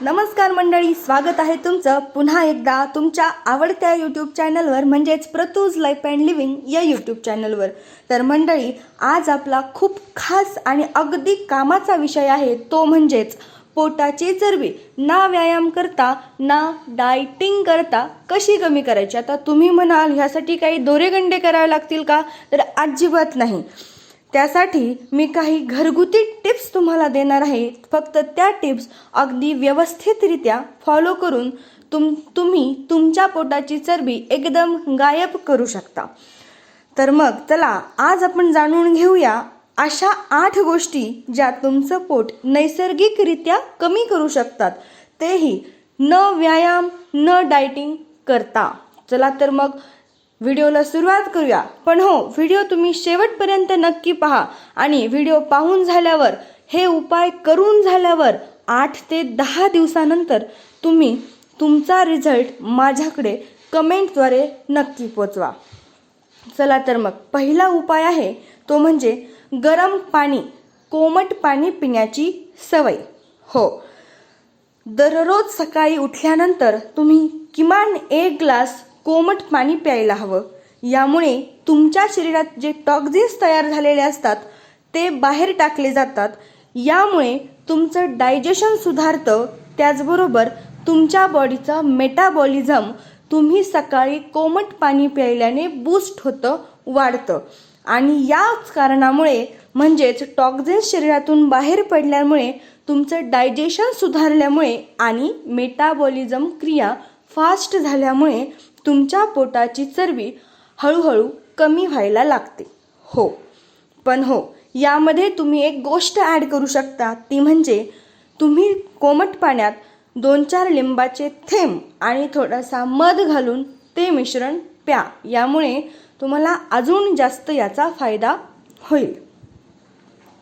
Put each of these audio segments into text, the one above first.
नमस्कार मंडळी स्वागत आहे तुमचं पुन्हा एकदा तुमच्या आवडत्या यूट्यूब चॅनलवर म्हणजेच प्रतूज लाईफ अँड लिव्हिंग या यूट्यूब चॅनलवर तर मंडळी आज आपला खूप खास आणि अगदी कामाचा विषय आहे तो म्हणजेच पोटाची चरबी. ना व्यायाम करता ना डायटिंग करता कशी कमी करायची? आता तुम्ही म्हणाल ह्यासाठी काही दोरेगंडे करावे लागतील का? तर अजिबात नाही. त्यासाठी मी काही घरगुती टिप्स तुम्हाला देणार आहे. फक्त त्या टिप्स अगदी व्यवस्थितरित्या फॉलो करून तुम तुम्ही तुमच्या पोटाची चरबी एकदम गायब करू शकता. तर मग चला आज आपण जाणून घेऊया अशा आठ गोष्टी ज्या तुमचं पोट नैसर्गिकरित्या कमी करू शकतात. तेही न व्यायाम न डायटिंग करता. चला तर मग व्हिडिओला सुरुवात करूया. पण हो व्हिडिओ तुम्ही शेवटपर्यंत नक्की पहा आणि व्हिडिओ पाहून झाल्यावर हे उपाय करून झाल्यावर आठ ते दहा दिवसानंतर तुम्ही तुमचा रिझल्ट माझ्याकडे कमेंटद्वारे नक्की पोचवा. चला तर मग पहिला उपाय आहे तो म्हणजे गरम पाणी कोमट पाणी पिण्याची सवय. हो. दररोज सकाळी उठल्यानंतर तुम्ही किमान एक ग्लास कोमट पाणी प्यायला हवं. यामुळे तुमच्या शरीरात जे टॉक्झिन्स तयार झालेले असतात ते बाहेर टाकले जातात. यामुळे तुमचं डायजेशन सुधारतं. त्याचबरोबर तुमच्या बॉडीचं मेटाबॉलिझम तुम्ही सकाळी कोमट पाणी प्यायल्याने बूस्ट होतं वाढतं. आणि याच कारणामुळे म्हणजेच टॉक्झिन्स शरीरातून बाहेर पडल्यामुळे तुमचं डायजेशन सुधारल्यामुळे आणि मेटाबॉलिझम क्रिया फास्ट झाल्यामुळे तुमच्या पोटाची चरबी हळूहळू कमी व्हायला लागते. हो. पण हो यामध्ये तुम्ही एक गोष्ट ॲड करू शकता. ती म्हणजे तुम्ही कोमट पाण्यात दोन चार लिंबाचे थेंब आणि थोडासा मध घालून ते मिश्रण प्या. यामुळे तुम्हाला अजून जास्त याचा फायदा होईल.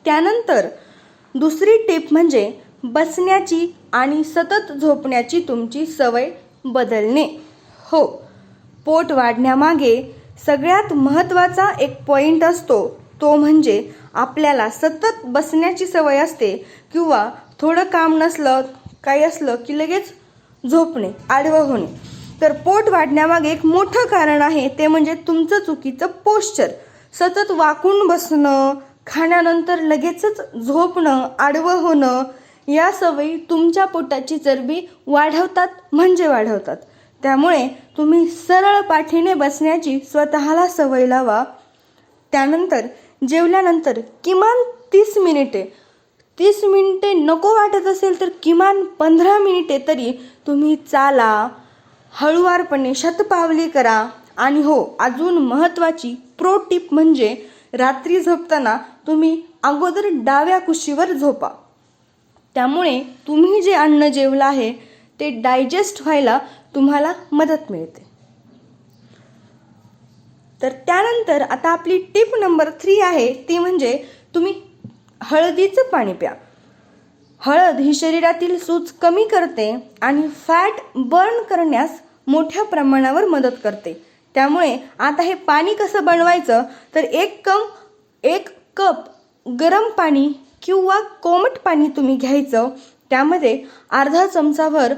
त्यानंतर दुसरी टिप म्हणजे बसण्याची आणि सतत झोपण्याची तुमची सवय बदलणे. हो. पोट वाढण्यामागे सगळ्यात महत्त्वाचा एक पॉईंट असतो. तो म्हणजे आपल्याला सतत बसण्याची सवय असते किंवा थोडं काम नसलं काही असलं की लगेच झोपणे आडवं होणे. तर पोट वाढण्यामागे एक मोठं कारण आहे ते म्हणजे तुमचं चुकीचं पोश्चर सतत वाकून बसणं खाण्यानंतर लगेचच झोपणं आडवं होणं या सवयी तुमच्या पोटाची चरबी वाढवतात म्हणजे वाढवतात. त्यामुळे तुम्ही सरळ पाठीने बसण्याची स्वतःला सवय लावा. त्यानंतर जेवल्यानंतर किमान तीस मिनिटे तीस मिनिटे नको वाटत असेल तर किमान पंधरा मिनिटे तरी तुम्ही चाला हळुवारपणे शतपावली करा. आणि हो अजून महत्त्वाची प्रो टिप म्हणजे रात्री झोपताना तुम्ही अगोदर डाव्या कुशीवर झोपा. त्यामुळे तुम्ही जे अन्न जेवलं आहे ते डायजेस्ट व्हायला तुम्हाला मदत मिळते. तर त्यानंतर आता आपली टिप नंबर थ्री आहे ती म्हणजे तुम्ही हळदीचं पाणी प्या. हळद ही शरीरातील सूज कमी करते आणि फॅट बर्न करण्यास मोठ्या प्रमाणावर मदत करते. त्यामुळे आता हे पाणी कसं बनवायचं? तर एक कप एक कप गरम पाणी किंवा कोमट पाणी तुम्ही घ्यायचं. त्यामध्ये अर्धा चमचाभर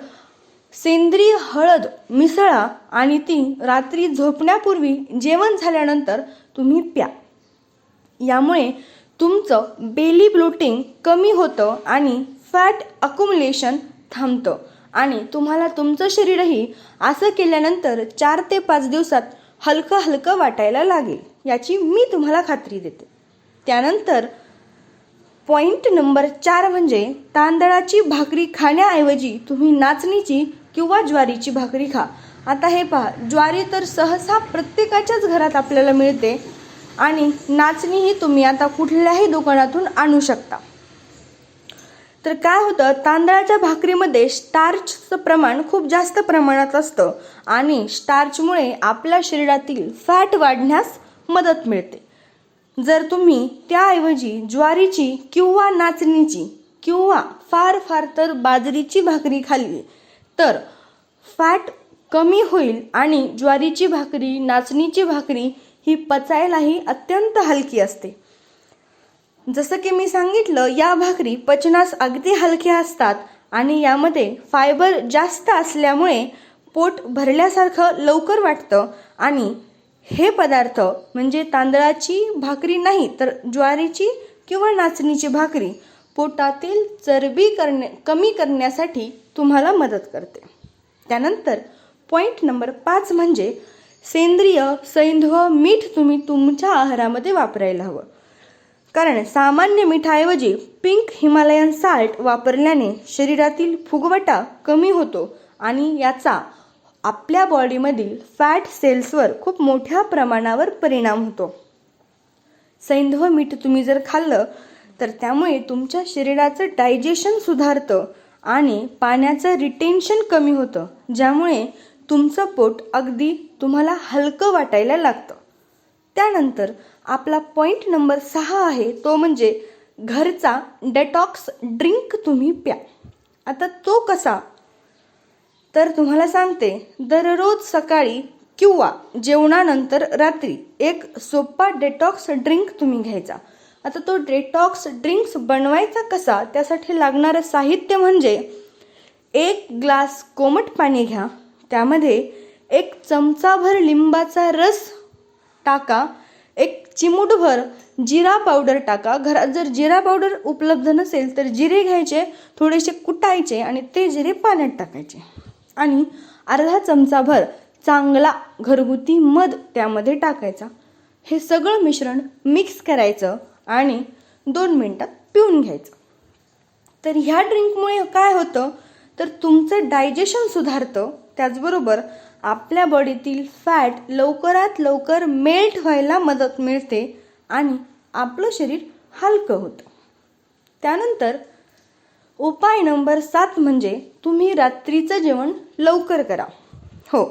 सेंद्रिय हळद मिसळा आणि ती रात्री झोपण्यापूर्वी जेवण झाल्यानंतर तुम्ही प्या. यामुळे तुमचं बेली ब्लोटिंग कमी होतं आणि फॅट अकुमुलेशन थांबतं. आणि तुम्हाला तुमचं शरीरही असं केल्यानंतर चार ते पाच दिवसात हलकं हलकं वाटायला लागेल याची मी तुम्हाला खात्री देते. त्यानंतर पॉईंट नंबर चार म्हणजे तांदळाची भाकरी खाण्याऐवजी तुम्ही नाचणीची किंवा ज्वारीची भाकरी खा. आता हे पहा ज्वारी तर सहसा प्रत्येकाच्याच घरात आपल्याला मिळते आणि नाचणी ही तुम्ही आता कुठल्याही दुकानातून आणू शकता. तर काय होतं तांदळाच्या भाकरीमध्ये स्टार्चचं प्रमाण खूप जास्त प्रमाणात असतं आणि स्टार्चमुळे आपल्या शरीरातील फॅट वाढण्यास मदत मिळते. जर तुम्ही त्याऐवजी ज्वारीची किंवा नाचणीची किंवा फार फार तर बाजरीची भाकरी खाल्ली तर फॅट कमी होईल आणि ज्वारीची भाकरी नाचणीची भाकरी ही पचायलाही अत्यंत हलकी असते. जसं की मी सांगितलं या भाकरी पचनास अगदी हलक्या असतात आणि यामध्ये फायबर जास्त असल्यामुळे पोट भरल्यासारखं लवकर वाटतं आणि हे पदार्थ म्हणजे तांदळाची भाकरी नाही तर ज्वारीची किंवा नाचणीची भाकरी पोटातील चरबी करणे कमी करण्यासाठी तुम्हाला मदत करते. त्यानंतर पॉईंट नंबर पाच म्हणजे सेंद्रिय सैंधव मीठ तुम्ही तुमच्या आहारामध्ये वापरायला हवं. कारण सामान्य मिठाऐवजी पिंक हिमालयन साल्ट वापरल्याने शरीरातील फुगवटा कमी होतो आणि याचा आपल्या बॉडीमधील फॅट सेल्सवर खूप मोठ्या प्रमाणावर परिणाम होतो. सैंधव मीठ तुम्ही जर खाल्लं तर त्यामुळे तुमच्या शरीराचं डायजेशन सुधारतं आणि पाण्याचं रिटेन्शन कमी होतं ज्यामुळे तुमचं पोट अगदी तुम्हाला हलकं वाटायला लागतं. त्यानंतर आपला पॉईंट नंबर सहा आहे तो म्हणजे घरचा डेटॉक्स ड्रिंक तुम्ही प्या. आता तो कसा? तर तुम्हाला सांगते दररोज सकाळी किंवा जेवणानंतर रात्री एक सोपा डेटॉक्स ड्रिंक तुम्ही घ्यायचा. आता तो डेटॉक्स ड्रिंक्स बनवायचा कसा त्यासाठी लागणारं साहित्य म्हणजे एक ग्लास कोमट पाणी घ्या त्यामध्ये एक चमचाभर लिंबाचा रस टाका एक चिमूटभर जिरा पावडर टाका. घरात जर जिरा पावडर उपलब्ध नसेल तर जिरे घ्यायचे थोडेसे कुटायचे आणि ते जिरे पाण्यात टाकायचे. आणि अर्धा चमचाभर चांगला घरगुती मध त्यामध्ये टाकायचा. हे सगळं मिश्रण मिक्स करायचं आणि दोन मिनटात पिऊन घ्यायचं. तर ह्या ड्रिंकमुळे काय होतं? तर तुमचं डायजेशन सुधारतं. त्याचबरोबर आपल्या बॉडीतील फॅट लवकरात लवकर मेल्ट व्हायला मदत मिळते आणि आपलं शरीर हलकं होतं. त्यानंतर उपाय नंबर सात म्हणजे तुम्ही रात्रीचं जेवण लवकर करा. हो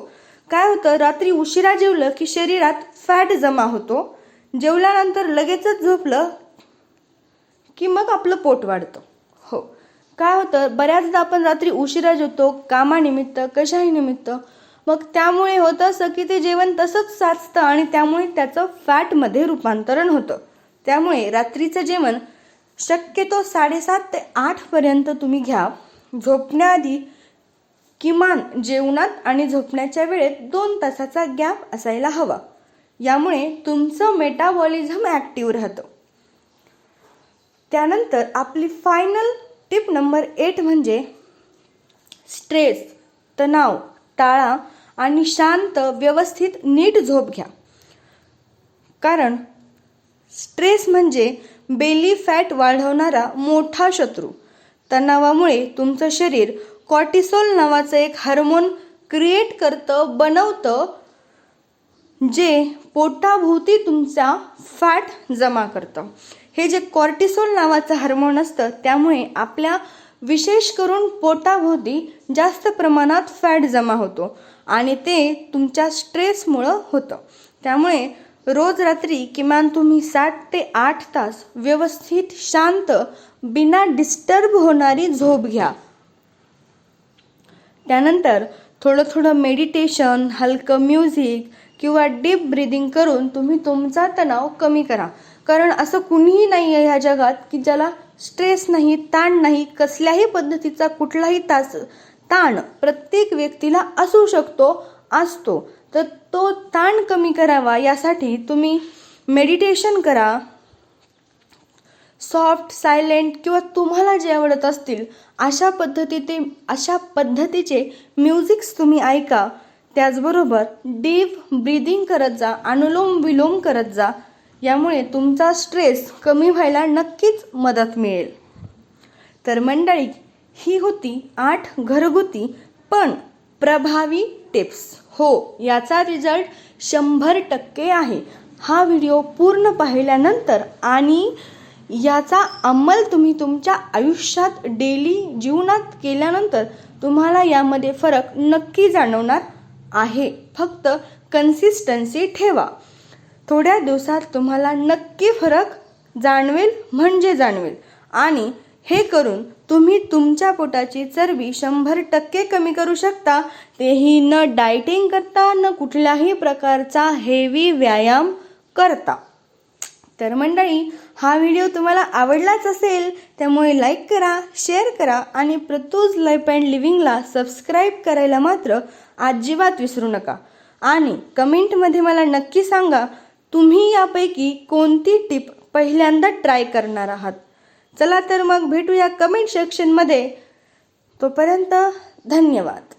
काय होतं रात्री उशिरा जेवलं की शरीरात फॅट जमा होतो जेवल्यानंतर लगेचच झोपलं की मग आपलं पोट वाढतं. हो काय होतं बऱ्याचदा आपण रात्री उशिरा जेवतो कामानिमित्त कशाही निमित्त मग त्यामुळे होतं असं की ते जेवण तसंच साचतं आणि त्यामुळे त्याचं फॅटमध्ये रूपांतरण होतं. त्यामुळे रात्रीचं जेवण शक्यतो साडेसात ते आठपर्यंत तुम्ही घ्या. झोपण्याआधी किमान जेवणात आणि झोपण्याच्या वेळेत दोन तासाचा गॅप असायला हवा. यामुळे तुमचं मेटाबॉलिझम ॲक्टिव्ह राहतं. त्यानंतर आपली फायनल टिप नंबर एट म्हणजे स्ट्रेस तणाव टाळा आणि शांत व्यवस्थित नीट झोप घ्या. कारण स्ट्रेस म्हणजे बेली फॅट वाढवणारा मोठा शत्रू. तणावामुळे तुमचं शरीर कॉर्टिसोल नावाचं एक हार्मोन क्रिएट करतं बनवतं जे पोटाभोवती तुमचा फॅट जमा करतं. हे जे कॉर्टिसोल नावाचं हार्मोन असतं त्यामुळे आपल्या विशेष करून पोटाभोवती जास्त प्रमाणात फॅट जमा होतो आणि ते तुमच्या स्ट्रेसमुळं होतं. त्यामुळे रोज रात्री किमान तुम्ही सात ते आठ तास व्यवस्थित शांत बिना डिस्टर्ब होणारी झोप घ्या. त्यानंतर थोडं थोडं मेडिटेशन हलकं म्युझिक किंवा डीप ब्रिदिंग करून तुम्ही तुमचा तणाव कमी करा. कारण असं कुणीही नाही आहे ह्या जगात की ज्याला स्ट्रेस नाही ताण नाही कसल्याही पद्धतीचा कुठलाही तास ताण प्रत्येक व्यक्तीला असू शकतो असतो. तर तो ताण कमी करावा यासाठी तुम्ही मेडिटेशन करा. सॉफ्ट सायलेंट किंवा तुम्हाला जे आवडत असतील अशा पद्धतीचे अशा पद्धतीचे म्युझिक्स तुम्ही ऐका. त्याचबरोबर डीप ब्रीदिंग करत जा अनुलोम विलोम करत जा. यामुळे तुमचा स्ट्रेस कमी व्हायला नक्कीच मदत मिळेल. तर मंडळी ही होती आठ घरगुती पण प्रभावी टिप्स हो याचा रिझल्ट शंभर टक्के आहे. हा व्हिडिओ पूर्ण पाहिल्यानंतर आणि याचा अंमल तुम्ही तुमच्या आयुष्यात डेली जीवनात केल्यानंतर तुम्हाला यामध्ये फरक नक्की जाणवणार आहे. फक्त कन्सिस्टन्सी ठेवा. थोड्या दिवसात तुम्हाला नक्की फरक जाणवेल म्हणजे जाणवेल. आणि हे करून तुम्ही तुमच्या पोटाची चरबी शंभर टक्के कमी करू शकता. तेही न डायटिंग करता न कुठल्याही प्रकारचा हेवी व्यायाम करता. तर मंडळी हा व्हिडिओ तुम्हाला आवडलाच असेल त्यामुळे लाईक करा शेअर करा आणि प्रतूज लाईफ अँड लिव्हिंगला सबस्क्राईब करायला मात्र अजिबात विसरू नका. आणि कमेंटमध्ये मला नक्की सांगा तुम्ही यापैकी कोणती टिप पहिल्यांदा ट्राय करणार आहात? चला तर मग भेटूया कमेंट सेक्शनमध्ये तोपर्यंत धन्यवाद.